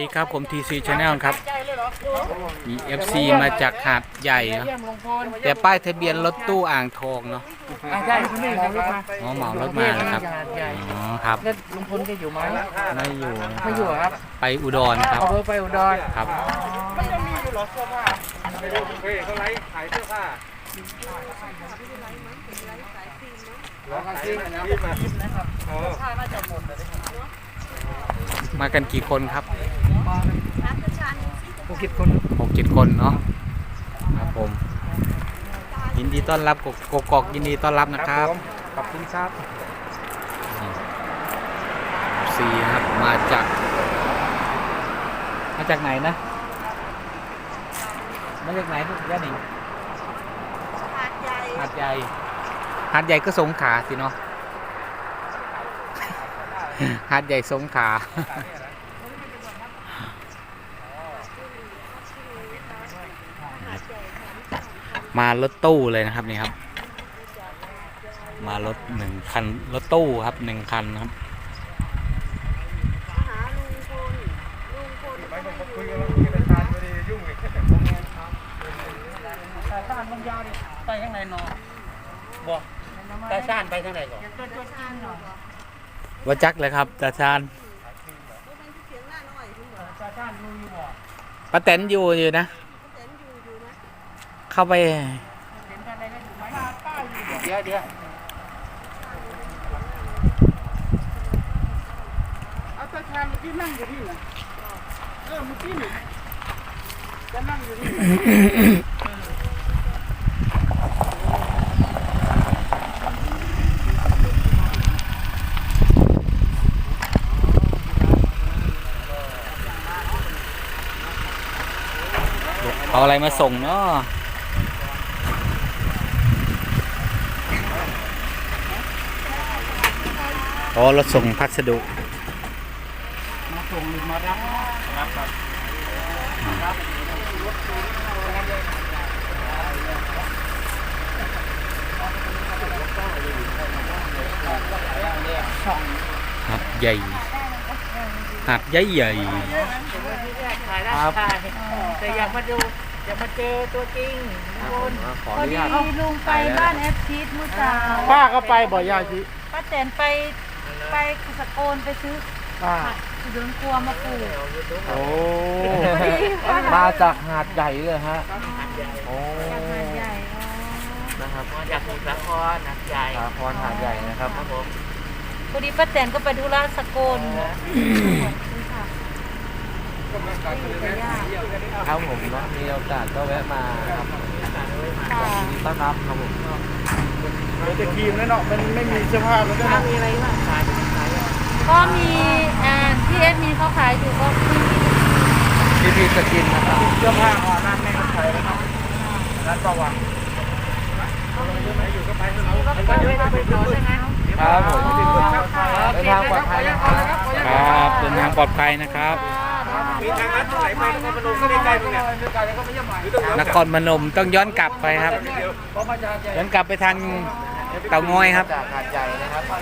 ดีครับผม TC Channel ครับ มี FC มาจากหาดใหญ่เนอะแต่ป้ายทะเบียนรถตู้อ่างทองเนาะอ่าใช่คุณนี่มองรถมาอ๋อเหมารถมาแล้วครับใหญ่อ๋อครับ แล้วลุงพลแกอยู่ไหมไม่อยู่นะไม่อยู่เหรอครับไปอุดรครับ เอาเบอร์ไปอุดรครับ มากันกี่คนครับหกสิบคนหกเจ็ดคนเนาะครับผมยินดีต้อนรับกกกอกยินดีต้อนรับนะครับขอบคุณครับซีครับมาจาก มาจากไหนนะมาจากไหนทุกย่าหนิงหาดใหญ่หาดใหญ่หาดใหญ่ก็สงขลาสิเนาะ หาดใหญ่สงขามา รถตู้เลยนะครับนี่ครับ มารถหนึ่งคัน รถตู้ครับหนึ่งคันครับหาลุงพลลุงพลก็ไม่อยู่ตานบางยาวดิไปข้างในนอนบอกตาชานไปข้างในก่อน ว่าจักเลยครับตาชานป้าแตนอยู่อยู่นะเต็นอยู่อยู่นะเข้าไปเออยู่เดี๋ยวเดี๋ยวเอาตาชาญเมื่อกี้นั่งอยู่ที่ไหนเออเมื่อกี้นี่จะนั่งอยู่ที่ เอาอะไรมาส่งเนาะอ๋อรถส่งพัสดุ มาส่งหรือมารับรับครับหัดใหญ่หัดใหญ่ใหญ่ถ่ายได้ถ่ายแต่อยากมาดู อยากมาเจอตัวจริงลุงพลขอพออนุดีญาต ลุงไปบ้านแอฟชีสเมื่อเช้าป้าก็ไปบ่อยยายทีป้าแตนไปไปสกลไปซื้ออ่าผักสวนครัวมาปลูกโอ้พอดีป้มาจากหาดใหญ่เลยฮะโอ้จากหาดใหญ่นะครับมาจากสมุทรสาครนักใหญ่สาครหาดใหญ่นะครับ ครับผมพอดีป้าแตนก็ไปธุระสกลซื้อผักอยู่กับย่า ครับผมเนาะมีโอกาสก็แวะมาครับค่ะยินดีต้อนรับครับผมแต่ครีมแล้วเนาะมันไม่มีเสื้อผ้าแล้วก็ถ้ามีอะไรบ้างขายขายก็มีอ่าที่เอสมีเขาขายอยู่ก็มีพีพีสกินนะครับเสื้อผ้าอ่อนนั่นไม่เข้าใจแล้วครับร้านประวังก็ไปไปไปต่อใช่ไหมครับผมอ๋อเดินทางปลอดภัยนะครับครับเดินทางปลอดภัยนะครับ มีทางลัดตรงไหนไปนครพนมก็ได้ใกล้ตรงเนี้ยนครพนมต้องย้อนกลับไปครับ ย้อนกลับไปทางเตางอยครับจากหาดใหญ่นะครับมา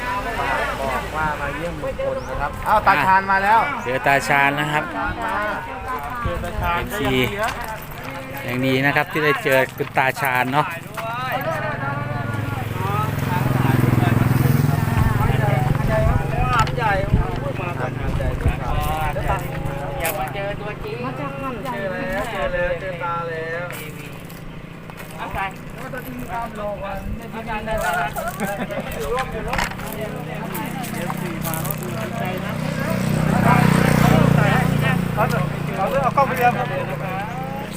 บอกว่ามาเยี่ยมลุงพลนะครับอ้าวตาชานมาแล้วเจอตาชาญนะครับเจอตาชานเป็นทีอย่างดีนะครับที่ได้เจอคุณตาชาญเนาะ หาดใหญ่มาจากหาดใหญ่ครับ อยากมาเจอตัวจริง มาจากหาดใหญ่ เจอแล้วเจอแล้วเจอตาแล้ว เอาไปอาจารย์ได้แล้ว เขาจะเขาจะเอากล้องไปเดียว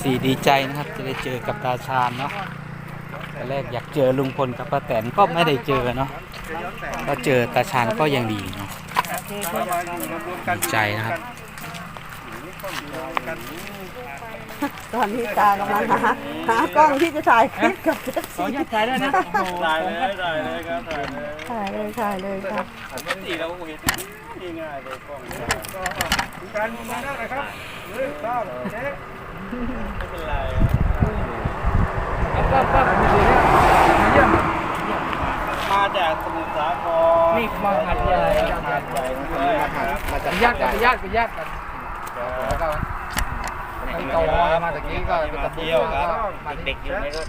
สีดีใจนะครับ จะได้เจอกับตาชาญเนาะแต่แรกอยากเจอลุงพลกับป้าแตนก็ไม่ได้เจอเนาะก็เจอตาชาญก็ยังดีเนาะดีใจนะครับ ตอนนี้ตากำลังหาหากล้องที่จะถ่ายคลิปกับเจ็ดขออนุญาตถ่ายได้นะถ่ายเลยถ่ายเลยครับถ่ายเลยถ่ายเลยถ่ายเลยครับปกติเราเห็นง่ายเลยกล้องการมาได้เลยครับเฮ้ยข้าวเจ๊ไม่เป็นไรแล้วก็ก็มมาจากสมุทรสาครนี่มาหัดใหญ่หาดใหญ่มาจากญาติกันญาติกันญาติกั นครับที่โตมาตะกี้ก็มาเที่ยวครับเด็กๆอยู่ในรถ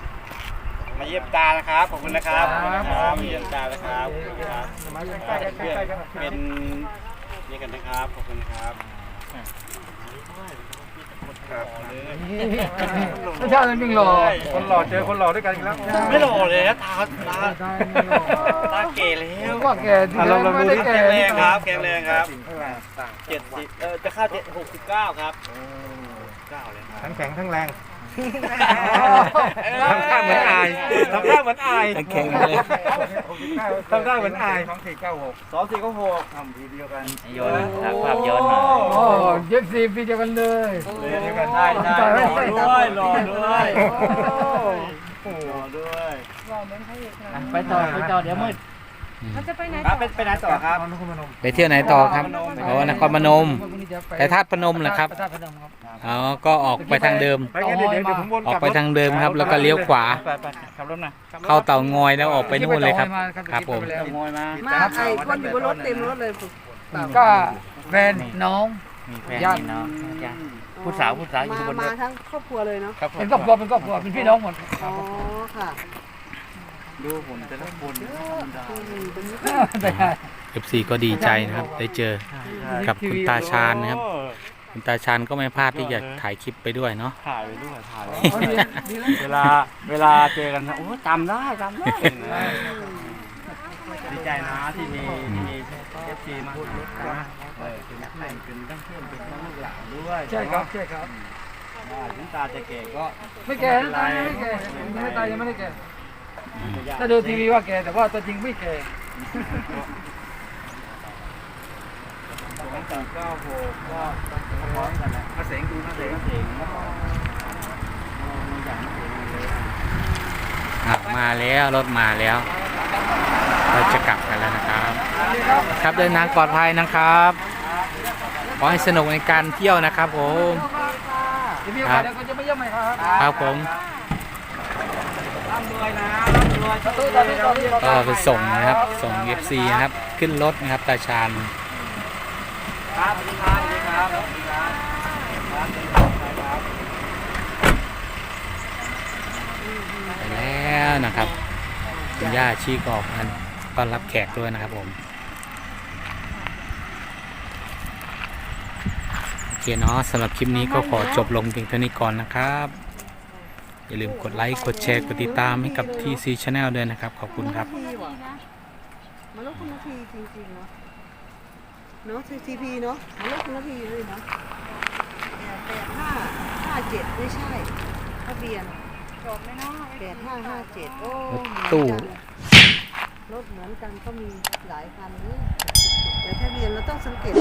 มาเยี่ยมตานะครับขอบคุณนะครับขอบคุณนะครับมาเยี่ยมตานะครับขอบคุณครับมาเยี่ยมตาเพื่อนเป็นนี่กันนะครับขอบคุณครับครับไม่ใช่เลยมิ่งหล่อคนหล่อเจอคนหล่อด้วยกันอีกแล้วไม่หล่อเลยนะตาตาตาเก๋แล้วว่าแกที่ไม่ได้แกแข็งแรงครับแข็งแรงครับเจ็ดสิบเออจะเข้าเจ็ดหกสิบเก้าครับ เก้าเลยครับทั้งแข็งทั้งแรงทำท่าเหมือนอายทำท่าเหมือนอายแข็งเลยทำท่าเหมือนอายสองสี่เก้าหกสองสี่ก็หกทำทีเดียวกันโยนครับภาพย้อนหน่อยโอ้เย็บสี่ปีเดียวกันเลยเดียวกันได้ได้รอด้วยรอด้วยรอด้วยไปต่อไปต่อเดี๋ยวมืด เราจะไปไหนครัต่บอเป็นไปไหนต่อครับ นครพนมไปเที่ยวไหนต่อครับโอ้นครพนมไปธาตุพนมเหรอครับธาตุพนมครับ อ๋อ ก็ออกไปทางเดิม ไปกันเดี๋ยวเดี๋ยวผมวนออกไปทางเดิมครับ แล้วก็เลี้ยวขวา ไปไปขับรถนะเข้าเตางอยแล้วออกไปนู่นเลยครับ ครับผมงอยมามาไอ้คนอยู่บนรถเต็มรถเลยก็แฟนน้อง มีแฟนมีน้องจ้ะ ผู้สาวผู้สาวอยู่มาบนรมาถทั้งครอบครัวเลยเนาะครับผมเป็นครอบครัวเป็นครอบครัวเป็นพี่น้องหมด อ๋อค่ะ ดูผมแต่ละคนอืมเป็นได้ FC ก็ดีใจนะครับ ได้เจอกับคุณตาชาญนะครับ คุณตาชาญก็ไม่พลาดที่จะถ่ายคลิปไปด้วยเนาะถ่ายไปด้วยถ่ายเวลาเวลาเจอกันนะโอ้จำได้จำได้ดีใจนะที่มีอืมมีเอฟซีมานะเออเป็นเพื่อนเป็นทั้งเพื่อนเป็นทั้งลูกหลานด้วยใช่ครับใช่ครับถึงตาจะแก่ก็ไม่แก่นะตายังไม่แก่ไม่ตายยังไม่ได้แก่ ถ้าดูทีวีว่าแก่แต่ว่าตัวจริงไม่แก่สองสามเก้าหกก็พร้อมกันแหละมาเสียงดูนะเสียงเสียงแล้วก็มันอย่างเสียงเลยอะมาแล้วรถมาแล้ว เราจะกลับกันแล้วนะครับ ครับเดินทางปลอดภัยนะครับขอให้สนุกในการเที่ยวนะครับผมทีวีว่าเดี๋ยวก็จะไม่ย่ำไหมครับครับผมร่ำรวยนะ ร่ำรวยตู้ตอนนี้ตอนนี้ก็ไปส่งนะครับ ส่ง FC นะครับ ขึ้นรถนะครับตาชาญครับสวัสดีครับสวัสดีครับสวัสดีครับไปแล้วนะครับคุณย่าชี้กออกกันต้อนรับแขกด้วยนะครับผมโอเคเนาะสำหรับคลิปนี้ก็ขอจบลงเพียงเท่านี้ก่อนนะครับ อย่าลืมกดไลค์กดแชร์กดติดตามให้กับ TC Channel ด้วยนะครับ ขอบคุณครับนาทีว่ะมันลดคุณนาทีจริงๆเนาะเนาะ CCP เนาะมันลดคุณนาทีเลยเนาะแปดห้าห้าเจ็ดไม่ใช่ทะเบียนจบไหมเนาะแปดห้าห้าเจ็ดโอ้รถตู้รถเหมือนกันก็มีหลายคันเลยแต่ทะเบียนเราต้องสังเกต